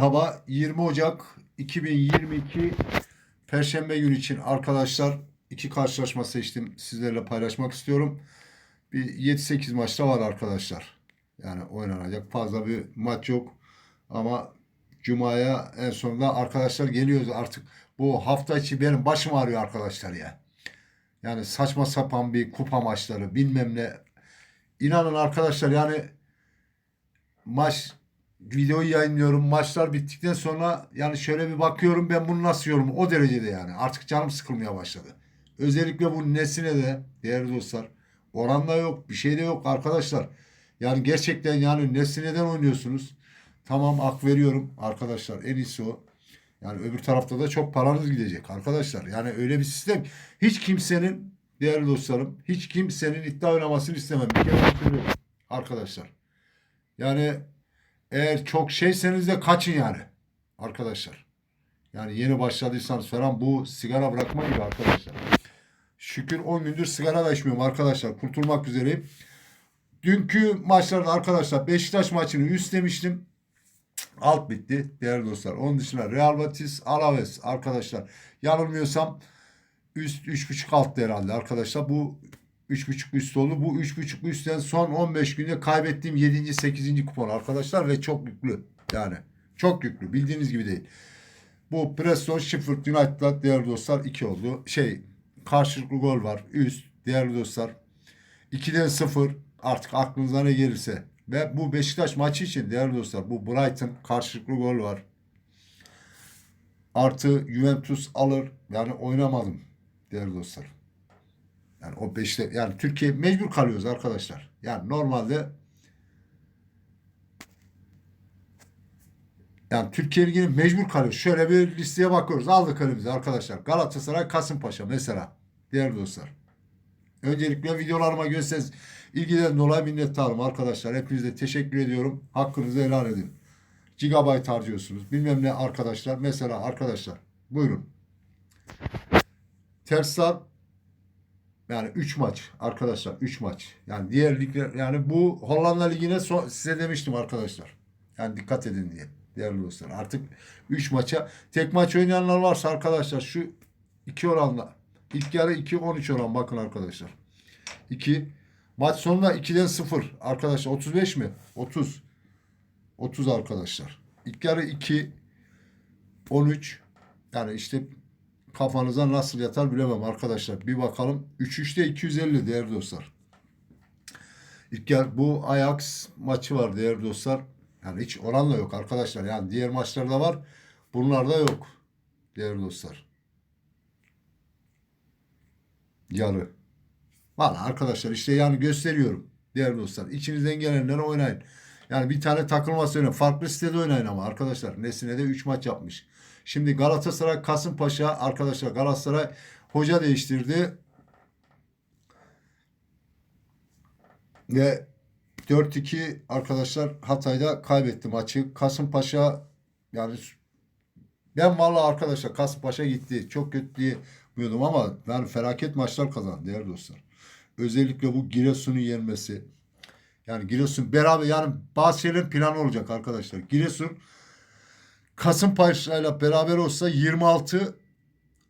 Hava 20 Ocak 2022 Perşembe günü için arkadaşlar iki karşılaşma seçtim. Sizlerle paylaşmak istiyorum. Bir 7-8 maçta var arkadaşlar. Yani oynanacak fazla bir maç yok. Ama Cuma'ya en sonunda arkadaşlar geliyoruz artık. Bu hafta içi benim başım ağrıyor arkadaşlar ya. Yani saçma sapan bir kupa maçları bilmem ne. İnanın arkadaşlar yani maç videoyu yayınlıyorum. Maçlar bittikten sonra yani şöyle bir bakıyorum ben bunu nasıl yorum o derecede yani. Artık canım sıkılmaya başladı. Özellikle bu nesine de değerli dostlar oranda yok bir şey de yok arkadaşlar. Yani gerçekten yani nesneden oynuyorsunuz. Tamam hak veriyorum arkadaşlar en iyisi o. Yani öbür tarafta da çok paranız gidecek arkadaşlar. Yani öyle bir sistem. Hiç kimsenin değerli dostlarım hiç kimsenin iddia oynamasını istemem. Bir kere arkadaşlar. Yani eğer çok şeyseniz de kaçın yani arkadaşlar. Yani yeni başladıysanız falan bu sigara bırakma gibi arkadaşlar. Şükür 10 gündür sigara da içmiyorum arkadaşlar. Kurtulmak üzereyim. Dünkü maçlarda arkadaşlar Beşiktaş maçını üst demiştim. Alt bitti değerli dostlar. Onun dışında Real Betis, Alaves arkadaşlar. Yanılmıyorsam üst 3.5 alttı herhalde arkadaşlar. Bu 3.5 üst oldu. Bu 3.5 üstten son 15 günde kaybettiğim 7. 8. kupon arkadaşlar ve çok yüklü. Yani çok yüklü. Bildiğiniz gibi değil. Bu Preston Sheffield United'la değerli dostlar 2 oldu. Şey karşılıklı gol var. Üst değerli dostlar. 2'den 0 artık aklınıza ne gelirse. Ve bu Beşiktaş maçı için değerli dostlar bu Brighton karşılıklı gol var. Artı Juventus alır. Yani oynamadım değerli dostlar. Yani o beşte yani Türkiye mecbur kalıyoruz arkadaşlar. Yani normalde yani Türkiye Ligi'ne mecbur kalıyoruz. Şöyle bir listeye bakıyoruz. Aldık elimize arkadaşlar. Galatasaray, Kasımpaşa mesela. Değerli dostlar. Öncelikle videolarıma görseniz ilgiden dolayı minnettarım arkadaşlar. Hepinize teşekkür ediyorum. Hakkınızı helal edin. Gigabyte harcıyorsunuz. Bilmem ne arkadaşlar. Mesela arkadaşlar buyurun. Tersar yani 3 maç arkadaşlar 3 maç. Yani diğer ligler yani bu Hollanda ligine so- size demiştim arkadaşlar. Yani dikkat edin diye değerli dostlar. Artık 3 maça tek maç oynayanlar varsa arkadaşlar şu 2 oranla ilk yarı 2 13 oran bakın arkadaşlar. 2 maç sonunda 2'den 0 arkadaşlar 35 mi? 30 30 arkadaşlar. İlk yarı 2 13 yani işte kafanıza nasıl yatar bilemem arkadaşlar. Bir bakalım. 3-3'te 250 değerli dostlar. İlk yer bu Ajax maçı var değerli dostlar. Yani hiç oran da yok arkadaşlar. Yani diğer maçlarda var. Bunlarda yok. Değerli dostlar. Yarı. Valla arkadaşlar işte yani gösteriyorum. Değerli dostlar. İçinizden gelenleri oynayın. Yani bir tane takılması oynayın. Farklı sitede oynayın ama arkadaşlar. Nesine de 3 maç yapmış. Şimdi Galatasaray Kasımpaşa arkadaşlar Galatasaray hoca değiştirdi. Ve 4-2 arkadaşlar Hatay'da kaybetti maçı. Kasımpaşa yani ben vallahi arkadaşlar Kasımpaşa gitti. Çok kötü diye biliyordum ama yani felaket maçlar kazandı değerli dostlar. Özellikle bu Giresun'un yenmesi. Yani Giresun beraber yani bazı şeylerin planı olacak arkadaşlar. Giresun Kasımpaşa ile beraber olsa 26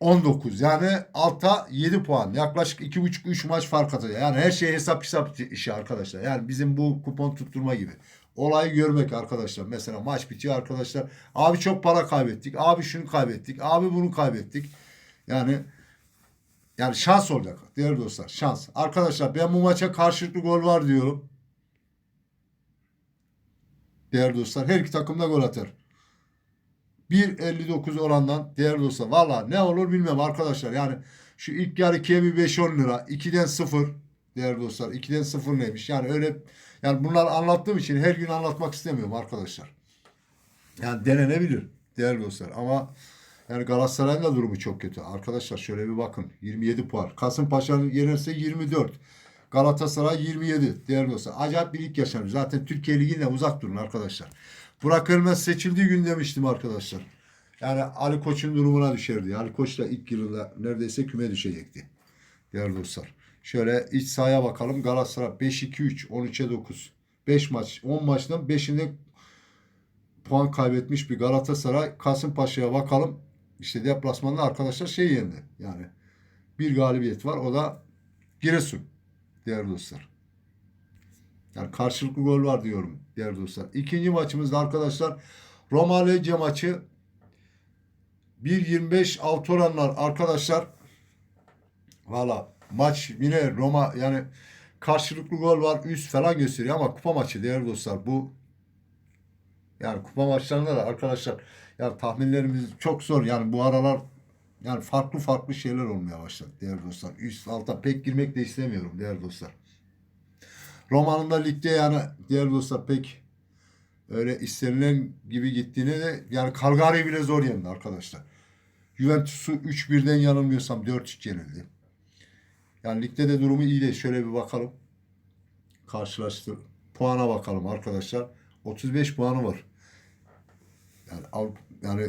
19 yani alta 7 puan yaklaşık 2,5-3 maç fark atacak. Yani her şey hesap hesap işi arkadaşlar. Yani bizim bu kupon tutturma gibi. Olayı görmek arkadaşlar. Mesela maç bitiyor arkadaşlar. Abi çok para kaybettik. Abi şunu kaybettik. Abi bunu kaybettik. Yani yani şans olacak değerli dostlar. Şans. Arkadaşlar ben bu maça karşılıklı gol var diyorum. Değerli dostlar her iki takım da gol atar. 1.59 orandan değerli dostlar. Valla ne olur bilmem arkadaşlar. Yani şu ilk yarı 2'ye bir 5-10 lira. 2'den 0 değerli dostlar. 2'den 0 neymiş? Yani öyle yani bunları anlattığım için her gün anlatmak istemiyorum arkadaşlar. Yani denenebilir değerli dostlar. Ama yani Galatasaray'ın da durumu çok kötü. Arkadaşlar şöyle bir bakın. 27 puan. Kasımpaşa'nın yenerse 24. Galatasaray 27 değerli dostlar. Acayip bir lig yaşanıyor. Zaten Türkiye Ligi'ne uzak durun arkadaşlar. Burak Elmez seçildiği gün demiştim arkadaşlar. Yani Ali Koç'un durumuna düşerdi. Ali Koç da ilk yılında neredeyse küme düşecekti. Değerli dostlar. Şöyle iç sahaya bakalım. Galatasaray 5-2-3, 13'e 9. 5 maç, 10 maçtan 5'inde puan kaybetmiş bir Galatasaray. Kasımpaşa'ya bakalım. İşte deplasmanda arkadaşlar şey yendi. Yani bir galibiyet var. O da Giresun. Değerli dostlar. Yani karşılıklı gol var diyorum değerli dostlar. İkinci maçımızda arkadaşlar Roma Lecce maçı 1.25 alt oranlar arkadaşlar. Valla maç yine Roma yani karşılıklı gol var üst falan gösteriyor ama kupa maçı değerli dostlar bu yani kupa maçlarında da arkadaşlar yani tahminlerimiz çok zor yani bu aralar yani farklı farklı şeyler olmaya başladı değerli dostlar. Üst alta pek girmek de istemiyorum değerli dostlar. Roma'nın da ligde yani değerli dostlar pek öyle istenilen gibi gittiğine de yani Calgary bile zor yendi arkadaşlar. Juventus'u 3-1'den yanılmıyorsam 4-3 yenildi. Yani ligde de durumu iyi değil. Şöyle bir bakalım. Karşılaştır. Puana bakalım arkadaşlar. 35 puanı var. Yani yani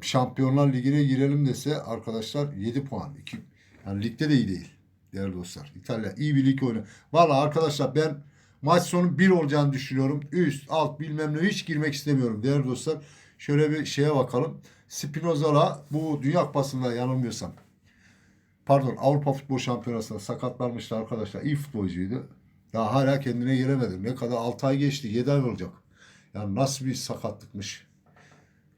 Şampiyonlar Ligi'ne girelim dese arkadaşlar 7 puan. 2, yani ligde de iyi değil. Değerli dostlar. İtalya iyi bir lig oynuyor. Valla arkadaşlar ben maç sonu 1 olacağını düşünüyorum. Üst, alt bilmem ne hiç girmek istemiyorum. Değerli dostlar. Şöyle bir şeye bakalım. Spinoza'la bu Dünya Kupası'nda yanılmıyorsam. Pardon Avrupa Futbol Şampiyonası'nda sakatlanmıştı arkadaşlar. İyi futbolcuydu. Daha hala kendine gelemedi. Ne kadar 6 ay geçti. 7 ay olacak. Yani nasıl bir sakatlıkmış.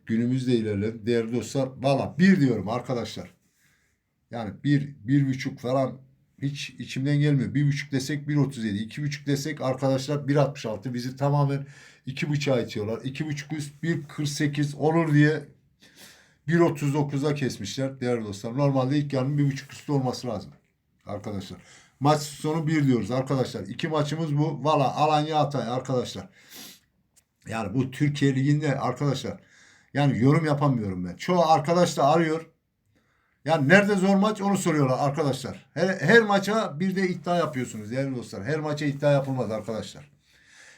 Günümüzde ilerledi. Değerli dostlar. Valla bir diyorum arkadaşlar. Yani bir, bir buçuk falan hiç içimden gelmiyor. Bir buçuk desek 1.37. iki buçuk desek arkadaşlar 1.66. Bizi tamamen iki buçuğa itiyorlar. İki buçuk üst 1.48 olur diye 1.39'a kesmişler değerli dostlar. Normalde ilk yarının bir buçuk üstü olması lazım. Arkadaşlar. Maç sonu bir diyoruz arkadaşlar. İki maçımız bu. Valla Alanya Hatay arkadaşlar. Yani bu Türkiye Ligi'nde arkadaşlar yani yorum yapamıyorum ben. Çoğu arkadaş da arıyor. Yani nerede zor maç onu soruyorlar arkadaşlar. Her, her maça bir de iddia yapıyorsunuz değerli dostlar. Her maça iddia yapılmaz arkadaşlar.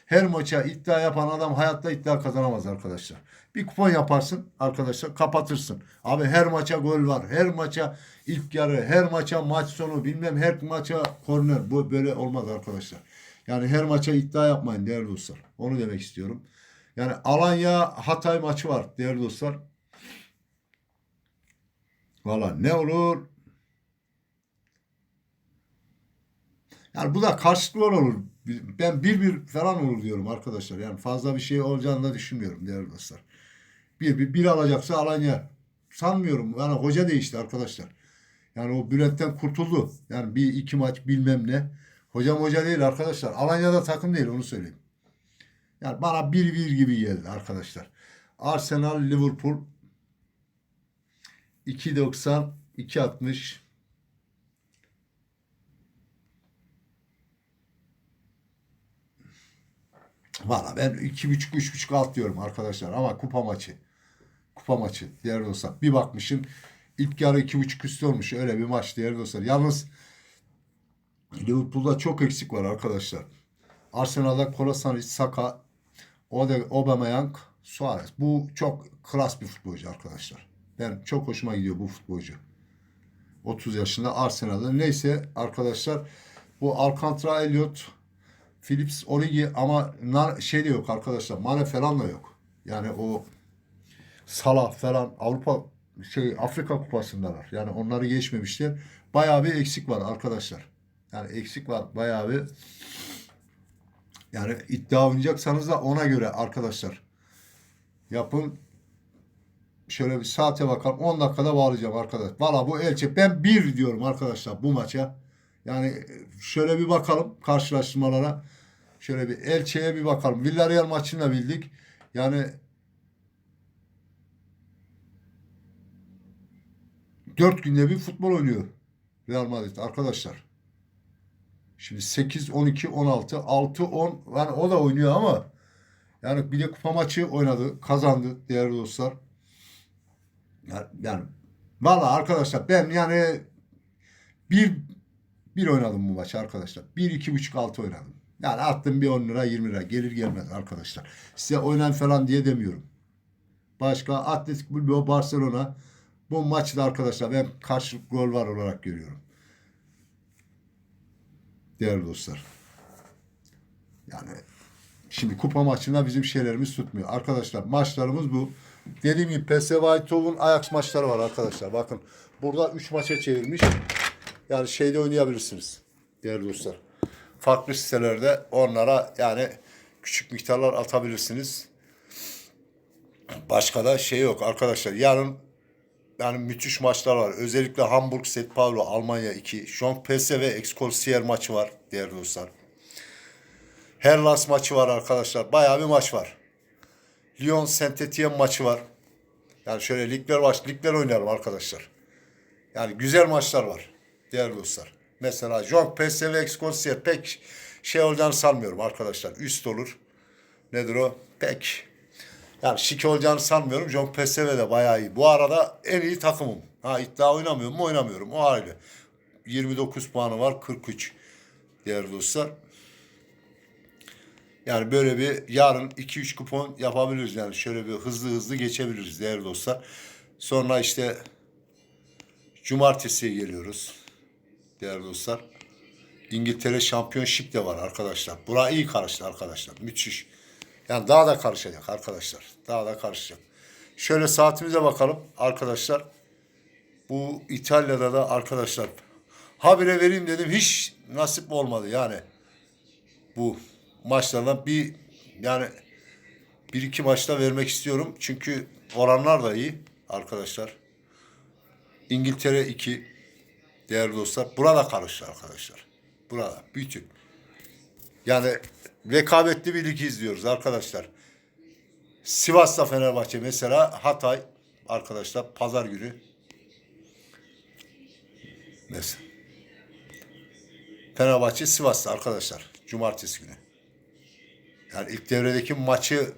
Her maça iddia yapan adam hayatta iddia kazanamaz arkadaşlar. Bir kupon yaparsın arkadaşlar kapatırsın. Abi her maça gol var. Her maça ilk yarı, her maça maç sonu bilmem her maça korner. Bu böyle olmaz arkadaşlar. Yani her maça iddia yapmayın değerli dostlar. Onu demek istiyorum. Yani Alanya Hatay maçı var değerli dostlar. Valla ne olur? Yani bu da karşılıklı olur. Ben bir bir falan olur diyorum arkadaşlar. Yani fazla bir şey olacağını da düşünmüyorum değerli dostlar. Bir bir, bir alacaksa Alanya. Sanmıyorum. Yani hoca değişti arkadaşlar. Yani o Bülent'ten kurtuldu. Yani bir iki maç bilmem ne. Hocam hoca değil arkadaşlar. Alanya'da takım değil onu söyleyeyim. Yani bana bir bir gibi geldi arkadaşlar. Arsenal, Liverpool 2.90 2.60 Valla ben 2.5 3.5 alt diyorum arkadaşlar ama kupa maçı. Kupa maçı değerli dostlar. Bir bakmışım ilk yarı 2.5 üstü olmuş. Öyle bir maç değerli dostlar. Yalnız Liverpool'da çok eksik var arkadaşlar. Arsenal'da Kolasinac, Saka, Aubameyang, Suarez. Bu çok klas bir futbolcu arkadaşlar. Ben çok hoşuma gidiyor bu futbolcu. 30 yaşında Arsenal'da. Neyse arkadaşlar bu Alcantara Elliot, Philips Origi ama şey de yok arkadaşlar. Mane falan da yok. Yani o Salah falan Avrupa şey Afrika kupasındalar. Yani onları geçmemişler. Bayağı bir eksik var arkadaşlar. Yani eksik var bayağı bir. Yani iddia oynayacaksanız da ona göre arkadaşlar yapın. Şöyle bir saate bakalım. 10 dakikada bağlayacağım arkadaş. Valla bu Elçe. Ben bir diyorum arkadaşlar bu maça. Yani şöyle bir bakalım karşılaştırmalara. Şöyle bir Elçe'ye bir bakalım. Villarreal maçını da bildik. Yani dört günde bir futbol oynuyor Real Madrid arkadaşlar. Şimdi 8, 12, 16, 6, 10 yani o da oynuyor ama yani bir de kupa maçı oynadı, kazandı değerli dostlar. Yani, valla arkadaşlar ben yani bir bir oynadım bu maçı arkadaşlar. Bir iki buçuk altı oynadım. Yani attım bir 10 lira 20 lira gelir gelmez arkadaşlar. Size oynan falan diye demiyorum. Başka Atletik Bilbao Barcelona bu maçı da arkadaşlar ben karşılıklı gol var olarak görüyorum. Değerli dostlar. Yani Şimdi kupa maçında bizim şeylerimiz tutmuyor. Arkadaşlar maçlarımız bu. Dediğim gibi PSV Eindhoven Ajax maçları var arkadaşlar. Bakın burada 3 maça çevirmiş. Yani şeyde oynayabilirsiniz değerli dostlar. Farklı sitelerde onlara yani küçük miktarlar atabilirsiniz. Başka da şey yok arkadaşlar. Yarın yani müthiş maçlar var. Özellikle Hamburg, St. Paulo, Almanya 2. Şu an PSV Excelsior maçı var değerli dostlar. Hellas maçı var arkadaşlar. Bayağı bir maç var. Lyon Saint Etienne maçı var. Yani şöyle ligler var. Ligler oynayalım arkadaşlar. Yani güzel maçlar var değerli dostlar. Mesela John PSV Excelsior pek şey olacağını sanmıyorum arkadaşlar. Üst olur. Nedir o? Pek yani şik olacağını sanmıyorum. John PSV de bayağı iyi. Bu arada en iyi takımım. Ha iddia oynamıyorum mu? Oynamıyorum. O ayrı. 29 puanı var. 43 değerli dostlar. Yani böyle bir yarın 2-3 kupon yapabiliriz. Yani şöyle bir hızlı hızlı geçebiliriz değerli dostlar. Sonra işte cumartesiye geliyoruz değerli dostlar. İngiltere Şampiyonşip de var arkadaşlar. Bura iyi karıştı arkadaşlar. Müthiş. Yani daha da karışacak arkadaşlar. Daha da karışacak. Şöyle saatimize bakalım arkadaşlar. Bu İtalya'da da arkadaşlar habire vereyim dedim hiç nasip olmadı yani. Bu maçlardan bir yani bir iki maçta vermek istiyorum. Çünkü oranlar da iyi arkadaşlar. İngiltere 2 değerli dostlar. Burada karıştı arkadaşlar. Burada bütün. Yani rekabetli bir lig izliyoruz arkadaşlar. Sivas'ta Fenerbahçe mesela Hatay arkadaşlar pazar günü. Mesela. Fenerbahçe Sivas'ta arkadaşlar cumartesi günü. Yani ilk devredeki maçı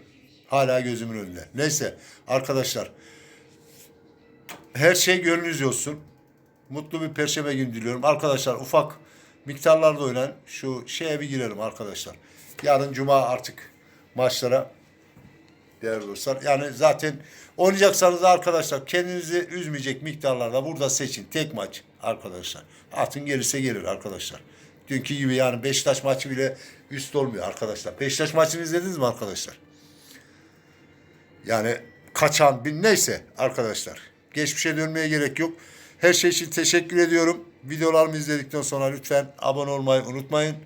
hala gözümün önünde. Neyse arkadaşlar her şey gönlünüzce olsun. Mutlu bir perşembe günü diliyorum. Arkadaşlar ufak miktarlarda oynayan şu şeye bir girelim arkadaşlar. Yarın cuma artık maçlara değerli dostlar. Yani zaten oynayacaksanız da arkadaşlar kendinizi üzmeyecek miktarlarda burada seçin. Tek maç arkadaşlar. Atın gelirse gelir arkadaşlar. Dünkü gibi yani Beşiktaş maçı bile üst olmuyor arkadaşlar. Beşiktaş maçını izlediniz mi arkadaşlar? Yani kaçan bin neyse arkadaşlar. Geçmişe dönmeye gerek yok. Her şey için teşekkür ediyorum. Videolarımı izledikten sonra lütfen abone olmayı unutmayın.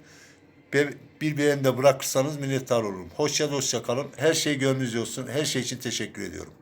Bir beğeni de bırakırsanız minnettar olurum. Hoşça hoşça kalın. Her şey gönlünüzce olsun. Her şey için teşekkür ediyorum.